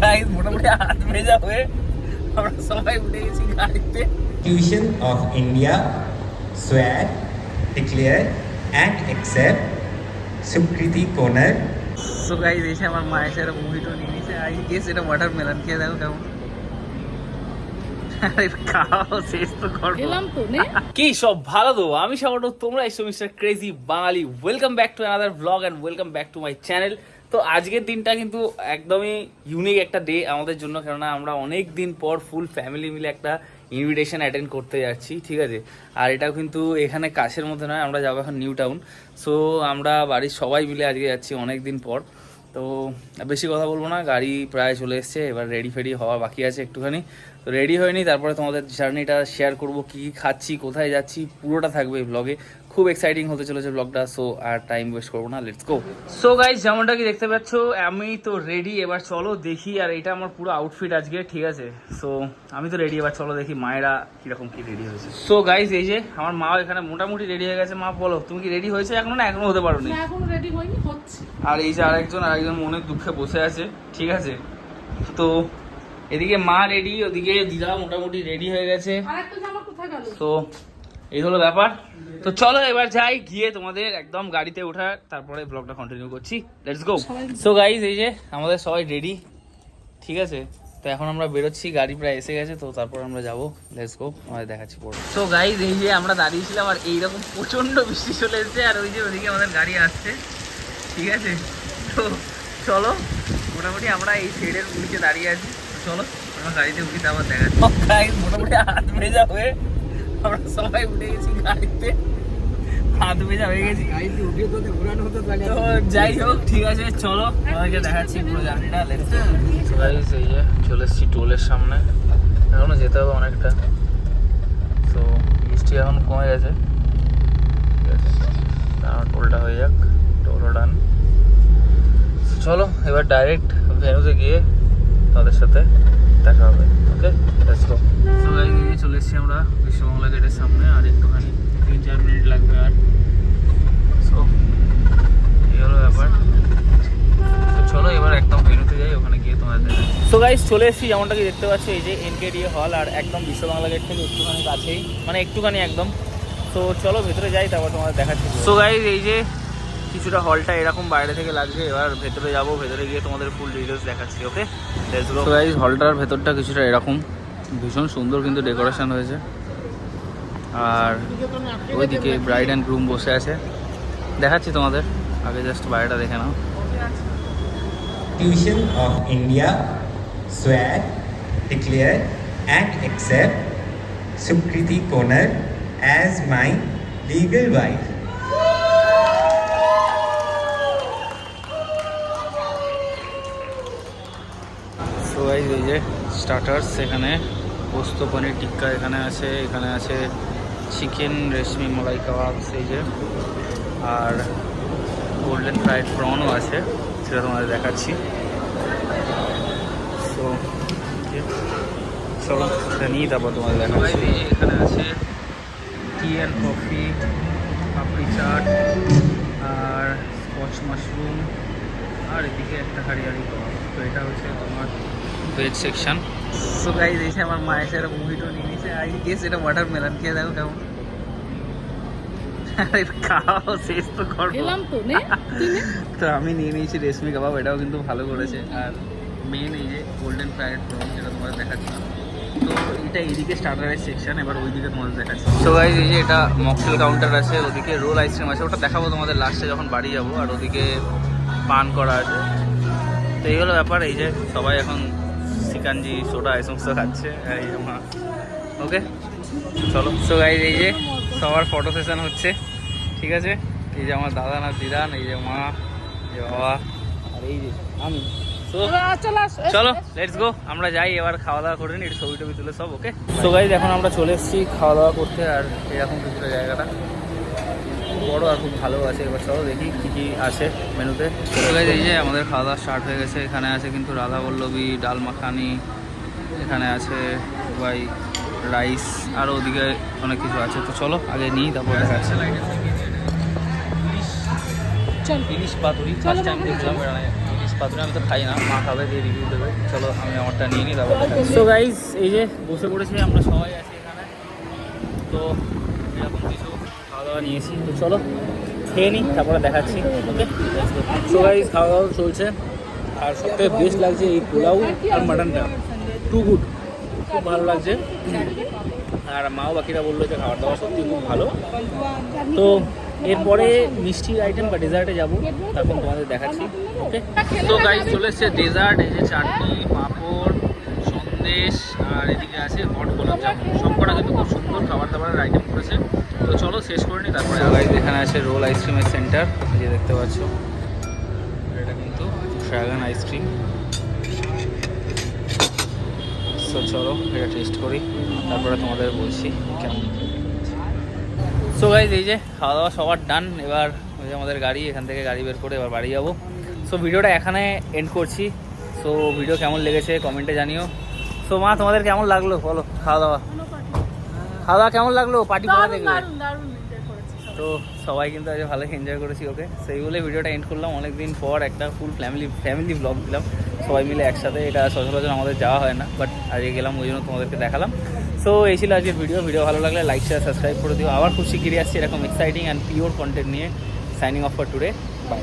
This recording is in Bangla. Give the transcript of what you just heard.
গাইস মোটামুটি হাত ভেজা হয়ে আমরা সবাই উঠে গেছি গাড়িতে। Constitution of India swear, declare and accept Sukriti Konar so guys এসে আমার মা এসে একটা মুভিটো নিয়ে নিয়েছে। আই গেস এটা ওয়াটার মেলন খেয়ে দেখো কেমন। কি সব ভালো তো? আমি সামনে তোমরা এসো mister crazy Bengali welcome back to another blog and welcome back to my channel তো আজকের দিনটা কিন্তু একদমই ইউনিক একটা ডে আমাদের জন্য, কেননা আমরা অনেক দিন পর ফুল ফ্যামিলি মিলে একটা ইনভিটেশন অ্যাটেন্ড করতে যাচ্ছি, ঠিক আছে? আর এটাও কিন্তু এখানে কাছের মধ্যে নয়, আমরা যাব এখন নিউ টাউন সো আমরা বাড়ির সবাই মিলে আজকে যাচ্ছি অনেক দিন পর। তো, বেশি কথা বলব না, গাড়ি প্রায় চলে এসছে, এবার রেডি ফেডি হওয়া বাকি আছে একটুখানি। তো রেডি হয়নি তারপরে তোমাদের জার্নিটা শেয়ার করব কী কী খাচ্ছি কোথায় যাচ্ছি পুরোটা থাকবে এই ব্লগে খুব এক্সাইটিং হতে চলেছে ব্লগটা সো আর টাইম ওয়েস্ট করব না লেটস গো সো গাইজ যেমনটা কি দেখতে পাচ্ছ আমি তো রেডি এবার চলো দেখি আর এটা আমার পুরো আউটফিট আজকে ঠিক আছে? সো আমি তো রেডি এবার চলো দেখি মায়েরা কীরকম কি রেডি হয়েছে। সো গাইজ এই যে আমার মা এখানে মোটামুটি রেডি হয়ে গেছে। মা বলো তুমি কি রেডি হয়েছে এখনও না এখনও হতে পারো না এখন রেডি হয়নি হচ্ছে। আর এই যে আরেকজন আরেকজন মনে দুঃখে বসে আছে ঠিক আছে? তো এদিকে মা রেডি ওদিকে দিদা মোটামুটি রেডি হয়ে গেছে। তো এই হলো ব্যাপার। তো চলো এবার যাই গিয়ে তোমাদের একদম গাড়িতে ওঠা তারপরে ব্লগটা কন্টিনিউ করছি। লেটস গো সো গাইজ এই যে আমাদের সবাই রেডি ঠিক আছে? তো এখন আমরা বেরোচ্ছি গাড়ি প্রায় এসে গেছে তো তারপর আমরা যাব। লেটস গো আমাদের দেখাচ্ছি পরে। সো গাইজ এই যে আমরা দাঁড়িয়েছিলাম আর এইরকম প্রচণ্ড বৃষ্টি চলে এসেছে আর ওই যে ওদিকে আমাদের গাড়ি আসছে ঠিক আছে? তো চলো মোটামুটি আমরা এই শেডের নিচে দাঁড়িয়ে আছি। চলো আমরা গাড়িতে উঠি তারপর দেখাচ্ছি। গাইজ মোটামুটি হাত ভেজা হয়ে আমরা সবাই উঠে গেছি গাড়িতে। হাত ভেজা হয়ে গেছি। তো যাই হোক ঠিক আছে চলো দেখাচ্ছি পুরো জার্নিটা গাইজ এই যে চলে এসেছি টোলের সামনে। এখনও যেতে হবে অনেকটা। তো বৃষ্টি এখন কমে গেছে। ঠিক আছে। টোলটা হয়ে যাক টোলও ডান চলো এবার ডাইরেক্ট ভেনুতে গিয়ে তাদের সাথে দেখা হবে। Okay let's go so guys এই চলে এসেছি আমরা বিশ্ববাংলা গেটের সামনে আর একটুখানি তিন চার মিনিট লাগবে আর। সো এই হলো ব্যাপার। চলো এবার একদম ভেনুতে যাই ওখানে গিয়ে তোমাদের সো গাইস চলে এসেছি যেমনটা কি দেখতে পাচ্ছ এই যে এনকেডিএ হল আর একদম বিশ্ববাংলা গেট থেকে একটুখানি কাছেই মানে একটুখানি একদম। তো চলো ভেতরে যাই তারপর তোমাদের দেখাচ্ছি। সো গাইস এই যে কিছুটা হলটা এরকম বাইরে থেকে লাগছে এবার ভেতরে যাব ভেতরে গিয়ে তোমাদের ফুল ডিটেলস দেখাচ্ছি ওকে তো গাইস হলটার ভেতরটা কিছুটা এরকম ভীষণ সুন্দর কিন্তু ডেকোরেশন হয়েছে। আর ওইদিকে ব্রাইড অ্যান্ড গ্রুম বসে আছে। দেখাচ্ছি তোমাদের আগে জাস্ট বাইরেটা দেখে নাও। Constitution of India swear, declare and accept Sukriti Konar as my legal wife. Guys এই যে স্টার্টার্স এখানে, পোস্ত পনির টিক্কা এখানে আছে এখানে আছে চিকেন রেশমি মালাই কাবাব, এই যে। আর গোল্ডেন ফ্রাইড প্রনও আছে, সেটা তোমাদের দেখাচ্ছি। তো চলো সেটা নিয়ে তারপর তোমাদের দেখাচ্ছি। এখানে আছে tea and coffee papdi chaat, R scotch mushroom আর এদিকে একটা হারিয়ারি কাবাব। তো এটা হচ্ছে তোমার ভেজ সেকশন সো গাইজ এসে আমার মা এসে একটা মুভিটো নিয়ে নিয়েছে। আই গেস এটা ওয়াটার মেলন খেয়ে দেখো কেমন। আরে খাও শেষ তো করব এলাম তো নে তো আমি নিয়ে নিয়েছি রেশমি কাবাব এটাও কিন্তু ভালো করেছে। আর মেন এই যে গোল্ডেন ফ্রাইড প্রন যেটা তোমাদের দেখাচ্ছিলাম তো এটা এইদিকে স্টার্টারের সেকশন এবার ওইদিকে তোমাদের দেখাচ্ছি। তো গাইজ এই যে এটা মকটেল কাউন্টার আছে ওদিকে রোল আইসক্রিম আছে ওটা দেখাবো তোমাদের লাস্টে যখন বাড়ি যাব আর ওদিকে পান করা আছে। তো এই হলো ব্যাপার এই যে সবাই এখন সিকাঞ্জি সোডা এই সমস্ত খাচ্ছে। এই ওকে? চলো। সো গাইজ এই যে সবার ফটো সেশন হচ্ছে। ঠিক আছে? এই যে আমার দাদা না দিদান এই যে মা যে বাবা। আর এই যে আমি। চল লেটস গো আমরা যাই, এবার খাওয়া দাওয়া করে নিই ছবি টবি তুলে সব ওকে তো গাইজ এখন আমরা চলে এসেছি খাওয়া দাওয়া করতে, আর এরকম কিছুটা জায়গাটা। বড় আর খুব ভালো আছে। এবার চলো দেখি কী কী আছে মেনুতে। এই যে আমাদের খাওয়া দাওয়া স্টার্ট হয়ে গেছে। এখানে আছে কিন্তু রাধা বল্লভী ডাল মাখানি এখানে আছে ভাই রাইস আর ওদিকে অনেক কিছু আছে। তো চলো আগে নিই তারপর ইলিশ পাতুরি ফার্স্ট টাইম দেখলাম ইলিশ পাতুরি আমি তো খাই না মা খাবে দিয়ে রিভিউ দেবে। চলো আমি আমারটা নিয়ে নিই তারপর সো গাইজ এই যে বসে পড়েছি আমরা সবাই আছি এখানে। তো এরকম কিছু খাওয়া দাওয়া নিয়েছি চলো, খেয়ে নিই, তারপরে দেখাচ্ছি, ওকে? সো গাইজ খাওয়া দাওয়া চলছে। আর সবথেকে বেস্ট লাগছে এই পোলাও আর মাটনটা টু গুড খুব ভালো লাগছে। আর মাও বাকিরা বলল যে খাবার দাবার সত্যি খুব ভালো। তো এরপরে মিষ্টির আইটেম বা ডেজার্টে যাব তখন তোমাদের দেখাচ্ছি, ওকে? তো গাইজ চলে এসছে ডেজার্ট এই যে চাটনি, পাঁপড় সন্দেশ আর এদিকে আছে হট গোলাপ জামুন সবকটা কিন্তু খুব সুন্দর খাবার দাবারের আইটেম করেছে। তো চলো শেষ করে নিই তারপরে এখানে আছে রোল আইসক্রিমের সেন্টার যে দেখতে পাচ্ছ। এটা কিন্তু ড্রাগন আইসক্রিম সো চলো, এটা টেস্ট করি। তারপরে তোমাদের বলছি কেমন। সো গাইজ এই যে খাওয়া দাওয়া সবার ডান এবার ওই যে আমাদের গাড়ি, এখান থেকে গাড়ি বের করে এবার বাড়ি যাব। সো ভিডিওটা এখানে এন্ড করছি। সো ভিডিও কেমন লেগেছে কমেন্টে জানিও। সো মা তোমাদের কেমন লাগল? বলো খাওয়া দাওয়া খাওয়া দাওয়া কেমন লাগল? পার্টি করা দেখলে। তো সবাই কিন্তু আজ ভালো এনজয় করেছি ওকে। সেই বলে ভিডিওটা এন্ড করলাম। অনেকদিন পর একটা ফুল ফ্যামিলি ফ্যামিলি ব্লগ দিলাম। সবাই মিলে একসাথে এটা সচরাচর আমাদের যাওয়া হয় না বাট আজকে গেলাম ওই জন্য তোমাদেরকে দেখালাম। সো এই ছিল আজকের ভিডিও ভিডিও ভালো লাগলে লাইক শেয়ার সাবস্ক্রাইব করে দিও। আবার খুব শিগগিরই আসছি এরকম এক্সাইটিং অ্যান্ড পিওর কন্টেন্ট নিয়ে। Signing off for today bye